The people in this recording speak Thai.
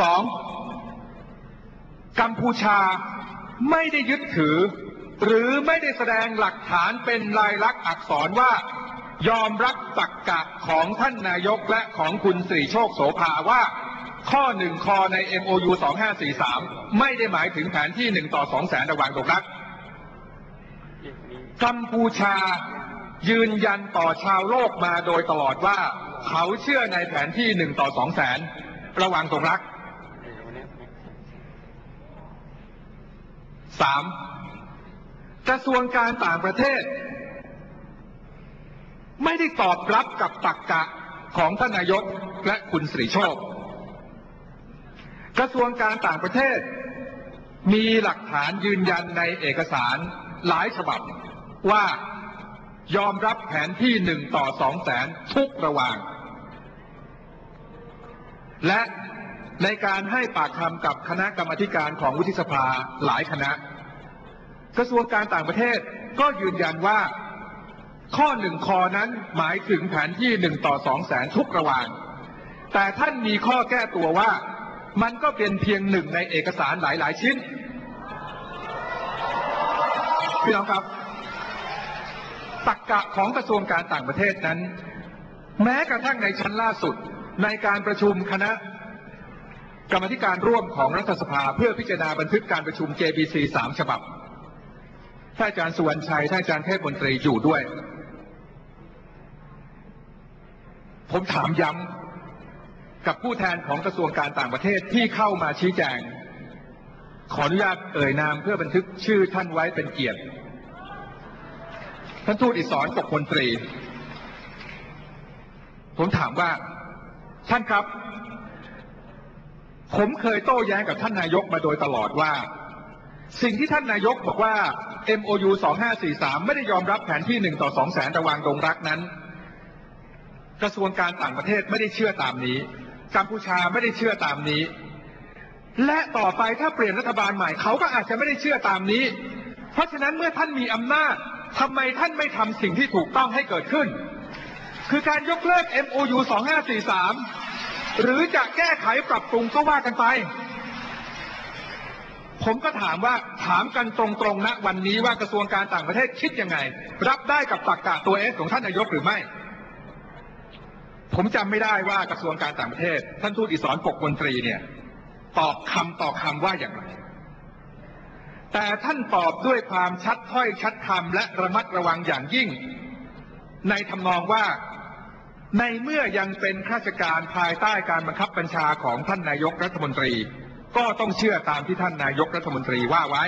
สองกัมพูชาไม่ได้ยึดถือ หรือไม่ได้แสดงหลักฐานเป็นลายลักษณ์อักษรว่ายอมรับตักกะของท่านนายกและของคุณสิริโชคโสภาว่า ข้อหนึ่งคอใน MOU 2543 ไม่ได้หมายถึงแผนที่หนึ่งต่อสองแสนระหว่างตกรักกัมพูชายืนยันต่อชาวโลกมาโดยตลอดว่า เขาเชื่อในแผนที่หนึ่งต่อสองแสนระหว่างตรงรัก สามกระทรวงการต่างประเทศ ไม่ได้ตอบรับกับตักกะของท่านนายกและคุณสิริโชค กระทรวงการต่างประเทศ มีหลักฐานยืนยันในเอกสารหลายฉบับ ว่ายอมรับแผนที่หนึ่งต่อสองแสนทุกระหว่าง และในการให้ปากคำกับคณะกรรมการของวุฒิสภาหลายคณะ กระทรวงการต่างประเทศก็ยืนยันว่าข้อหนึ่งคอนั้นหมายถึงแผนที่หนึ่งต่อสองแสนทุกระหว่าง แต่ท่านมีข้อแก้ตัวว่ามันก็เป็นเพียงหนึ่งในเอกสารหลาย ๆ ชิ้น พี่น้องครับตักกะของกระทรวงการต่างประเทศนั้น แม้กระทั่งในชั้นล่าสุดในการประชุมคณะ กรรมธิการร่วมของรัฐสภาเพื่อพิจารณาบันทึกการประชุม JBC สามฉบับ ท่านอาจารย์สุวรรณชัยท่านอาจารย์เทพมนตรีอยู่ด้วย ผมถามย้ำกับผู้แทนของกระทรวงการต่างประเทศที่เข้ามาชี้แจง ขออนุญาตเอ่ยนามเพื่อบันทึกชื่อท่านไว้เป็นเกียรติ ท่านทูตอิสรปกมนตรี ผมถามว่า ท่านครับ ผมเคยโต้แย้งกับท่านนายกมาโดยตลอดว่า สิ่งที่ท่านนายกบอกว่า MOU 2543 ไม่ได้ยอมรับแผนที่หนึ่งต่อสองแสนระวางดงรักนั้น กระทรวงการต่างประเทศไม่ได้เชื่อตามนี้ กัมพูชาไม่ได้เชื่อตามนี้ และต่อไปถ้าเปลี่ยนรัฐบาลใหม่เขาก็อาจจะไม่ได้เชื่อตามนี้ เพราะฉะนั้นเมื่อท่านมีอำนาจทำไมท่านไม่ทำสิ่งที่ถูกต้องให้เกิดขึ้น คือการยกเลิก MOU 2543 หรือจะแก้ไขปรับปรุงก็ว่ากันไป ผมก็ถามว่าถามกันตรงๆณวันนี้ว่ากระทรวงการต่างประเทศคิดยังไง รับได้กับตักกะตัวเอสของท่านนายกหรือไม่ ผมจำไม่ได้ว่ากระทรวงการต่างประเทศ ท่านทูตอิสรปกมนตรีเนี่ย ตอบคำต่อคำว่าอย่างไร แต่ท่านตอบด้วยความชัดถ้อยชัดคำและระมัดระวังอย่างยิ่ง ในทำนองว่าในเมื่อยังเป็นข้าราชการภายใต้การบังคับบัญชาของท่านนายกรัฐมนตรี ก็ต้องเชื่อตามที่ท่านนายกรัฐมนตรีว่าไว้